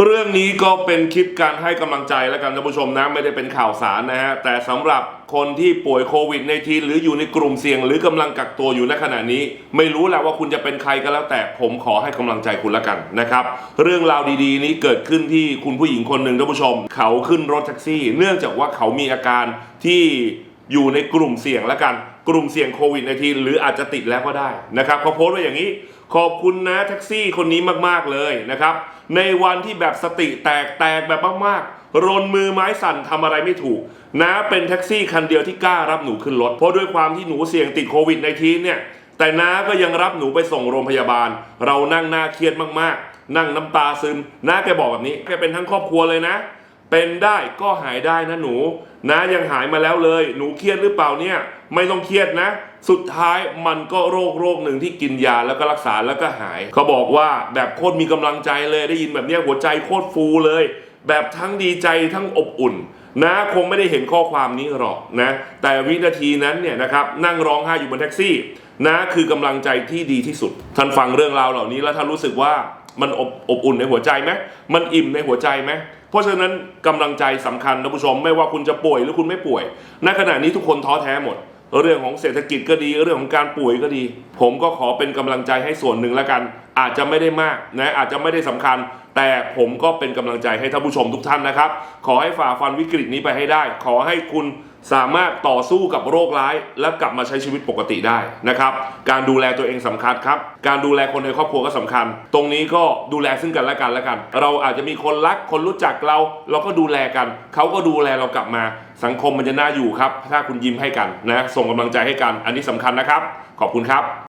เรื่องนี้ก็เป็นคลิปการให้กำลังใจแล้วกันท่านผู้ชมนะไม่ได้เป็นข่าวสารนะฮะแต่สำหรับคนที่ป่วยโควิดในทีหรืออยู่ในกลุ่มเสี่ยง หรือกำลังกักตัวอยู่ในขณะนี้ ไม่รู้แหละว่าคุณจะเป็นใครก็แล้วแต่ผมขอให้กำลังใจคุณแล้วกันนะครับเรื่องราวดีๆ นี้เกิดขึ้นที่คุณผู้หญิงคนหนึ่งท่านผู้ชม เขาขึ้นรถแท็กซี่ เนื่องจากว่าเขามีอาการที่ อยู่ในกลุ่มเสี่ยงแล้วกัน กลุ่มเสี่ยงโควิดในทีหรืออาจจะติดแล้วก็ได้นะครับเขาโพสต์ไว้อย่างนี้ ขอบคุณนะแท็กซี่คนนี้มากๆเลยนะครับ ในวันที่แบบสติแตกแตกแบบมากๆรนมือไม้สั่นทำอะไรไม่ถูกนะเป็นแท็กซี่คันเดียวที่กล้ารับหนูขึ้นรถเพราะด้วยความที่หนูเสี่ยงติดโควิดในทีเนี่ยแต่น้าก็ยังรับหนูไปส่งโรงพยาบาล เรานั่งหน้าเครียดมากๆ นั่งน้ำตาซึมน้าแกบอกแบบนี้แกเป็นทั้งครอบครัวเลยนะ เป็นได้ก็หายได้นะหนู นะยังหายมาแล้วเลย หนูเครียดหรือเปล่าเนี่ย ไม่ต้องเครียดนะ สุดท้ายมันก็โรคโรคหนึ่งที่กินยาแล้วก็รักษาแล้วก็หาย เขาบอกว่าแบบโคตรมีกำลังใจเลยได้ยินแบบเนี้ยหัวใจโคตรฟูเลย แบบทั้งดีใจทั้งอบอุ่นนะคงไม่ได้เห็นข้อความนี้หรอกนะ แต่วินาทีนั้นเนี่ยนะครับนั่งร้องไห้อยู่บนแท็กซี่ นะคือกำลังใจที่ดีที่สุด ท่านฟังเรื่องราวเหล่านี้แล้วท่านรู้สึกว่ามันอบอบอุ่นในหัวใจไหมมันอิ่มในหัวใจไหม เพราะฉะนั้นกำลังใจสำคัญนะผู้ชมไม่ว่าคุณจะป่วยหรือคุณไม่ป่วย ณขณะนี้ทุกคนท้อแท้หมด เรื่องของเศรษฐกิจก็ดี เรื่องของการป่วยก็ดี ผมก็ขอเป็นกำลังใจให้ส่วนหนึ่งแล้วกัน อาจจะไม่ได้มากนะอาจจะไม่ได้สำคัญแต่ผมก็เป็นกำลังใจให้ท่านผู้ชมทุกท่านนะครับ ขอให้ฝ่าฟันวิกฤตนี้ไปให้ได้ ขอให้คุณสามารถต่อสู้กับโรคร้าย และกลับมาใช้ชีวิตปกติได้นะครับ การดูแลตัวเองสำคัญครับ การดูแลคนในครอบครัวก็สำคัญ ตรงนี้ก็ดูแลซึ่งกันและกันแล้วกัน เราอาจจะมีคนรักคนรู้จักเรา เราก็ดูแลกัน เขาก็ดูแลเรากลับมา สังคมมันจะน่าอยู่ครับ ถ้าคุณยิ้มให้กันนะ ส่งกำลังใจให้กัน อันนี้สำคัญนะครับ ขอบคุณครับ